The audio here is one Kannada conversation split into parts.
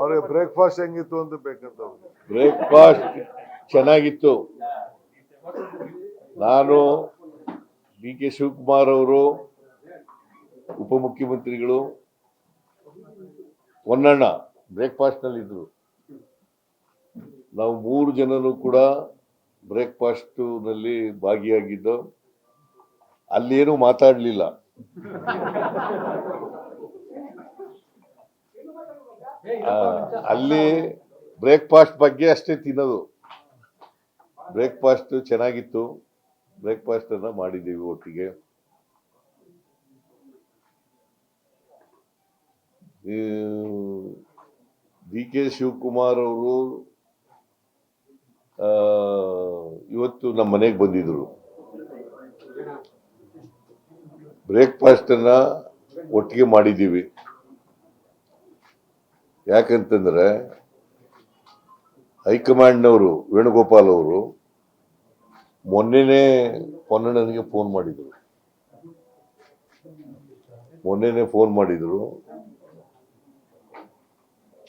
ಅವ್ರಿಗೆ ಬ್ರೇಕ್ಫಾಸ್ಟ್ ಹೆಂಗಿತ್ತು ಅಂತ ಬೇಕಂತ. ಬ್ರೇಕ್ಫಾಸ್ಟ್ ಚೆನ್ನಾಗಿತ್ತು. ನಾನು ಡಿ ಕೆ ಶಿವಕುಮಾರ್ ಅವರು, ಉಪಮುಖ್ಯಮಂತ್ರಿಗಳು ಹೊನ್ನಣ್ಣ ಬ್ರೇಕ್ಫಾಸ್ಟ್ನಲ್ಲಿದ್ದರು ನಾವು ಮೂರು ಜನರು ಕೂಡ ಬ್ರೇಕ್ಫಾಸ್ಟ್ನಲ್ಲಿ ಭಾಗಿಯಾಗಿದ್ದು ಅಲ್ಲೇನು ಮಾತಾಡಲಿಲ್ಲ. ಅಲ್ಲಿ ಬ್ರೇಕ್ಫಾಸ್ಟ್ ಬಗ್ಗೆ ಅಷ್ಟೇ ತಿನ್ನೋದು. ಬ್ರೇಕ್ಫಾಸ್ಟ್ ಚೆನ್ನಾಗಿತ್ತು. ಬ್ರೇಕ್ಫಾಸ್ಟ್ ಅನ್ನ ಮಾಡಿದ್ದೀವಿ ಒಟ್ಟಿಗೆ. ಡಿ ಕೆ ಶಿವಕುಮಾರ್ ಅವರು ಇವತ್ತು ನಮ್ಮ ಮನೆಗೆ ಬಂದಿದ್ರು. ಬ್ರೇಕ್ಫಾಸ್ಟ್ ಅನ್ನ ಒಟ್ಟಿಗೆ ಮಾಡಿದ್ದೀವಿ ಯಾಕಂತಂದ್ರೆ ಹೈಕಮಾಂಡ್ನವರು ವೇಣುಗೋಪಾಲ್ ಅವರು ಮೊನ್ನೆನೇ ಪೊನ್ನಣ್ಣನಿಗೆ ಫೋನ್ ಮಾಡಿದರು. ಮೊನ್ನೆನೇ ಫೋನ್ ಮಾಡಿದರು.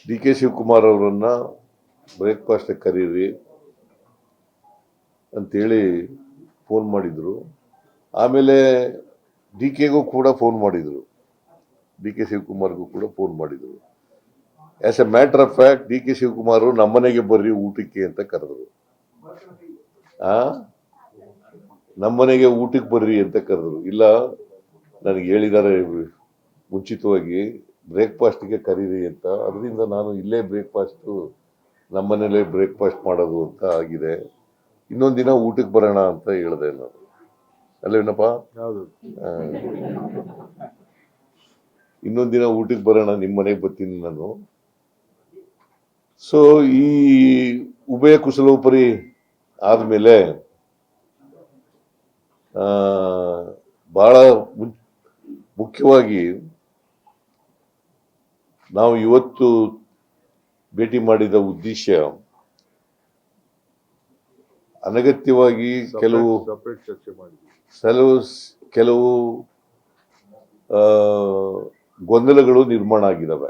ಡಿ ಕೆ ಶಿವಕುಮಾರ್ ಅವರನ್ನ ಬ್ರೇಕ್ಫಾಸ್ಟ್ ಕರೀರಿ ಅಂತೇಳಿ ಫೋನ್ ಮಾಡಿದರು. ಆಮೇಲೆ ಡಿ ಕೆಗೂ ಕೂಡ ಫೋನ್ ಮಾಡಿದರು. ಡಿ ಕೆ ಶಿವಕುಮಾರ್ಗೂ ಕೂಡ ಫೋನ್ ಮಾಡಿದರು. As a matter of fact D K Shivakumar ನಮ್ಮನೆಗೆ ಬರ್ರಿ ಊಟಕ್ಕೆ ಅಂತ ಕರೆದ್ರು. ಆ? ನಮ್ಮನೆಗೆ ಊಟಕ್ಕೆ ಬರ್ರಿ ಅಂತ ಕರೆದ್ರು. ಇಲ್ಲ ನನಗೆ ಹೇಳಿದ್ದಾರೆ ಮುಂಚಿತವಾಗಿ ಬ್ರೇಕ್ಫಾಸ್ಟ್ಗೆ ಕರೀರಿ ಅಂತ. ಅದರಿಂದ ನಾನು ಇಲ್ಲೇ ಬ್ರೇಕ್ಫಾಸ್ಟು ನಮ್ಮನೇಲೇ ಬ್ರೇಕ್ಫಾಸ್ಟ್ ಮಾಡೋದು ಅಂತ ಆಗಿದೆ. ಇನ್ನೊಂದು ದಿನ ಊಟಕ್ಕೆ ಬರೋಣ ಅಂತ ಹೇಳಿದೆ ನಾನು. ಅಲ್ಲೇನಪ್ಪ ಇನ್ನೊಂದು ದಿನ ಊಟಕ್ಕೆ ಬರೋಣ ನಿಮ್ಮ ಮನೆಗೆ ಬರ್ತೀನಿ ನಾನು. ಸೊ ಈ ಉಭಯ ಕುಶಲೋಪರಿ ಆದ್ಮೇಲೆ ಆ, ಬಹಳ ಮುಖ್ಯವಾಗಿ ನಾವು ಇವತ್ತು ಭೇಟಿ ಮಾಡಿದ ಉದ್ದೇಶ ಅನಗತ್ಯವಾಗಿ ಕೆಲವು ಕೆಲವು ಕೆಲವು ಆ, ಗೊಂದಲಗಳು ನಿರ್ಮಾಣ ಆಗಿದ್ದಾವೆ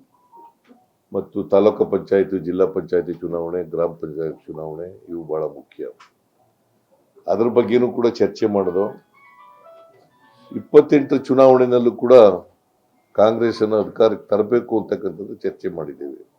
ಮತ್ತು ತಾಲೂಕು ಪಂಚಾಯಿತಿ, ಜಿಲ್ಲಾ ಪಂಚಾಯಿತಿ ಚುನಾವಣೆ, ಗ್ರಾಮ ಪಂಚಾಯತ್ ಚುನಾವಣೆ, ಇವು ಬಹಳ ಮುಖ್ಯ. ಅದ್ರ ಬಗ್ಗೆನೂ ಕೂಡ ಚರ್ಚೆ ಮಾಡೋದು. ಇಪ್ಪತ್ತೆಂಟು ಚುನಾವಣೆಯಲ್ಲೂ ಕೂಡ ಕಾಂಗ್ರೆಸ್ ಅನ್ನು ಅಧಿಕಾರಕ್ಕೆ ತರಬೇಕು ಅಂತಕ್ಕಂಥದ್ದು ಚರ್ಚೆ ಮಾಡಿದ್ದೇವೆ.